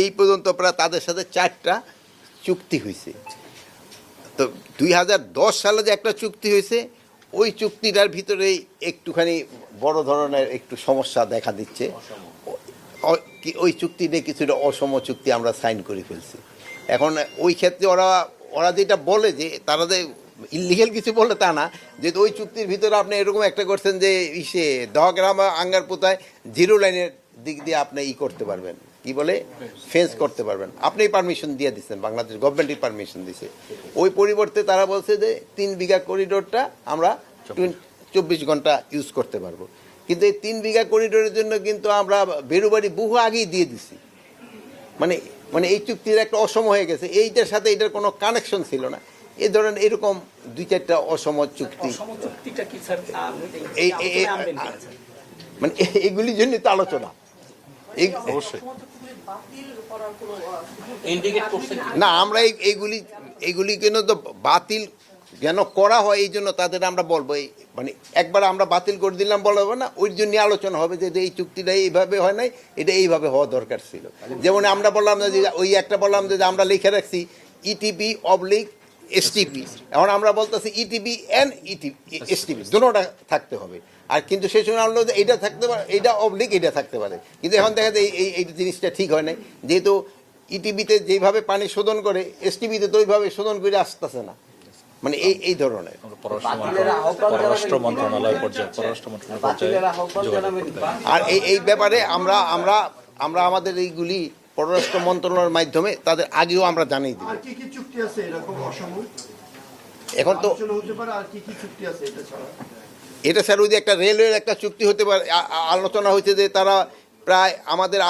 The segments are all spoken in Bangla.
এই পর্যন্ত প্রায় তাদের সাথে চারটা চুক্তি হয়েছে। তো দুই হাজার দশ সালে যে একটা চুক্তি হয়েছে ওই চুক্তিটার ভিতরেই একটুখানি বড় ধরনের একটু সমস্যা দেখা দিচ্ছে। ওই চুক্তি নিয়ে কিছুটা অসম চুক্তি আমরা সাইন করে ফেলছি। এখন ওই ক্ষেত্রে ওরা ওরা যেটা বলে যে তারা যে ইলিগেল কিছু বলে তা না যেহেতু ওই চুক্তির ভিতরে আপনি এরকম একটা করছেন যে ইসে দহগ্রাম আঙ্গার পোতায় জিরো লাইনের দিক দিয়ে আপনি ই করতে পারবেন। কি বলে? ফেন্স করতে পারবেন। আপনি পারমিশন দিয়ে দিচ্ছেন বাংলাদেশ গভর্নমেন্টই পারমিশন দিছে। ওই পরিবর্তে তারা বলছে যে তিন বিঘা করিডোরটা আমরা চব্বিশ। ঘণ্টা ইউজ করতে পারব। কিন্তু এই তিন বিঘা করিডোরের জন্য কিন্তু আমরা বেরুবাড়ি বহু আগেই দিয়ে দিছি। মানে মানে এই চুক্তির একটা অসম হয়ে গেছে। এইটার সাথে এটার কোনো কানেকশন ছিল না। এই ধরেন এরকম দুই চারটা অসম চুক্তি? মানে এগুলির জন্যই তো আলোচনা। এই অবশ্যই। ইন্ডিকেট করছে কি? না আমরা এই এইগুলি এইগুলি কেন তো বাতিল যেন করা হয় এই জন্য তাদের আমরা বলব। এই মানে একবার আমরা বাতিল করে দিলাম বলা হবে না ওই জন্য আলোচনা হবে যে এই চুক্তিটা এইভাবে হয় নাই এটা এইভাবে হওয়া দরকার ছিল। যেমন আমরা বললাম না যে ওই একটা বললাম যে আমরা লিখে রাখছি E ইটিপি অবলিক এসটিপি এখন আমরা বলতেছি E ETP and ETP STP দুটোটা থাকতে হবে। আর কিন্তু সেই সময় আমরা এইটা থাকতে পারে এইটা অবলিক এটা থাকতে পারে। কিন্তু এখন দেখা যায় এই- এই এই জিনিসটা ঠিক হয় নাই। যেহেতু ইটিভিতে যেভাবে পানি শোধন করে এসটিভিতে তো ওইভাবে শোধন করে আসতেছে না। মানে এই এই ধরনের। পররাষ্ট্র মন্ত্রণালয় পর্যায়ে পররাষ্ট্র মন্ত্রণালয় পর্যায়ে। আর এই এই ব্যাপারে আমরা আমরা আমরা আমাদের এইগুলি পররাষ্ট্র মন্ত্রণালয়ের মাধ্যমে তাদের আগেও আমরা জানিয়ে দিই। আর কি কি চুক্তি আছে এরকম অসম এখন তো হতে পারে আর কি কি চুক্তি আছে এটা ছাড়া? এটা স্যার ওই যে একটা রেলওয়ের একটা চুক্তি হতে পারে। আলোচনা হয়েছে যে তারা প্রায় আমাদের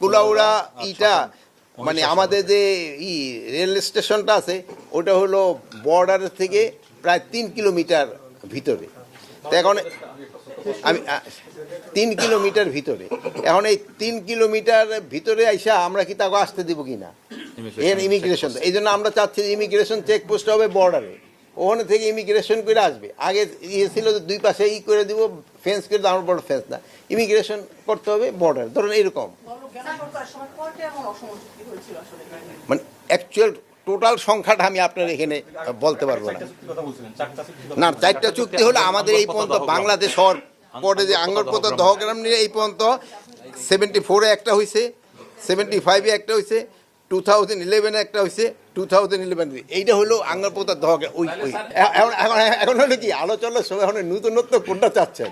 কুলাউড়া। ইটা মানে আমাদের যে ই রেল স্টেশনটা আছে ওটা হলো বর্ডার থেকে প্রায় তিন কিলোমিটার ভিতরে। তো এখন আমি তিন কিলোমিটার ভিতরে। এখন এই তিন কিলোমিটার ভিতরে আইসা আমরা কি তাকে আসতে দিব কি না এর ইমিগ্রেশন এই জন্য আমরা চাচ্ছি ইমিগ্রেশন চেকপোস্ট হবে বর্ডারে ওখানে থেকে ইমিগ্রেশন করে আসবে। আগে ইয়ে ছিল যে দুই পাশে ই করে দিব ফেন্স করে আমার বড় ফেন্স না। ইমিগ্রেশন করতে হবে বর্ডার ধরুন এরকম। মানে অ্যাকচুয়াল টোটাল সংখ্যাটা আমি আপনার এখানে বলতে পারব না। না চারটা চুক্তি হলো আমাদের এই পর্যন্ত বাংলাদেশ হওয়ার পরে যে আঙ্গরপোতা দহগ্রাম নিয়ে এই পর্যন্ত সেভেন্টি ফোরে একটা হয়েছে সেভেন্টি ফাইভে একটা হয়েছে টু থাউজেন্ড ইলেভেনে একটা হয়েছে টু থাউজেন্ড ইলেভেন এইটা হলো আঙ্গরপোতা দহগ্রাম ওই ওই। এখন এখন এখন হলো কি? আলোচনার সময় এখন নূতনত্ব কোনটা চাচ্ছেন?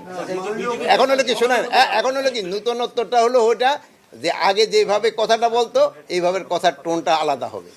এখন হলো কি? শোনেন এখন হলো কি? নূতনত্বটা হলো ওটা যে আগে যেভাবে কথাটা বলতো এইভাবে কথার টোনটা আলাদা হবে।